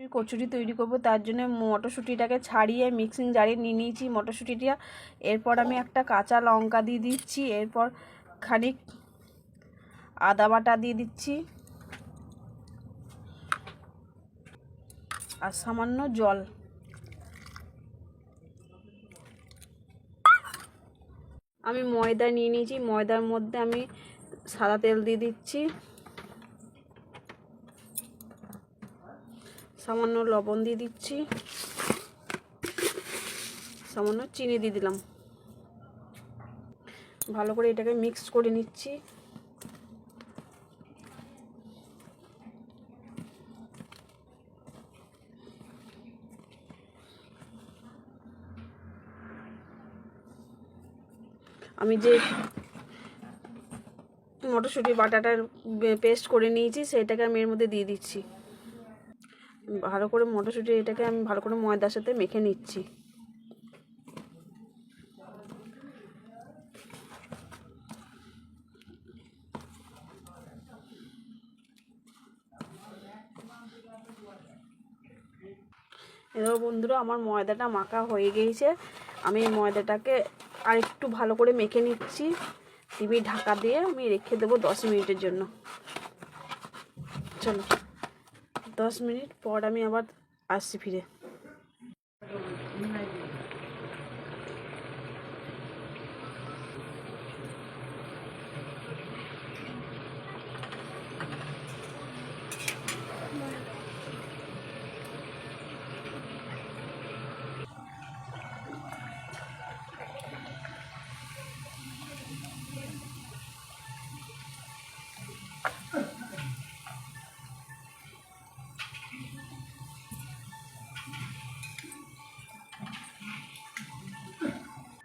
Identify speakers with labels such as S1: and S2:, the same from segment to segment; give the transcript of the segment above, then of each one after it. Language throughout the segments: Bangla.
S1: কচুরি তৈরি করব, তার জন্য মটরশুঁটিটাকে ছাড়িয়ে মিক্সিং জারে নিয়ে নিয়েছি মটরশুঁটিটা। এরপর আমি একটা কাঁচা লঙ্কা দিয়ে দিচ্ছি, এরপর খানিক আদা বাটা দিয়ে দিচ্ছি। আর সামান্য জল। আমি ময়দা নিয়ে নিয়েছি, ময়দার মধ্যে আমি সাদা তেল দিয়ে দিচ্ছি। সামান্য লবণ দিয়ে দিচ্ছি। সামান্য চিনি দিয়ে দিলাম। ভালো করে এটাকে মিক্স করে নিচ্ছি। আমি যে মটরশুঁটি বাটাটার পেস্ট করে নিয়েছি, সেটাকে আমি এর মধ্যে দিয়ে দিচ্ছি। ভালো করে মটরশুঁটি এটাকে আমি ভালো করে ময়দার সাথে মেখে নিচ্ছি। এবার বন্ধুরা, আমার ময়দাটা মাখা হয়ে গিয়েছে। আমি ময়দাটাকে আর একটু ভালো করে মেখে নিচ্ছি। টিভি ঢাকা দিয়ে আমি রেখে দেবো দশ মিনিটের জন্য। চলো। দশ মিনিট পর আমি আবার আসছি ফিরে।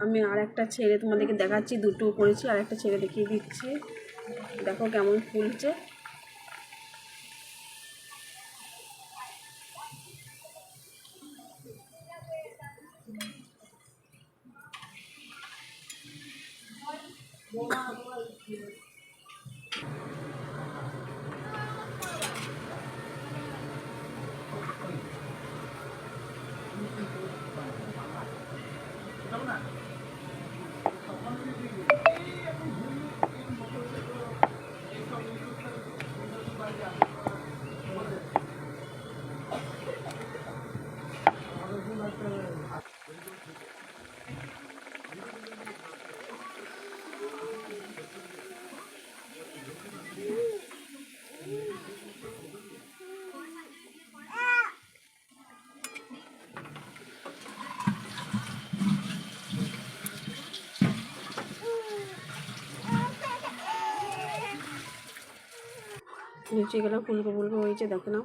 S1: আমি আর একটা ছেড়ে তোমাদেরকে দেখাচ্ছি, দুটো করেছি আর একটা ছেড়ে দেখিয়ে দিচ্ছি। দেখো কেমন ফুলছে। লুচিগুলো ফুলকো ফুলকো হয়েছে দেখো না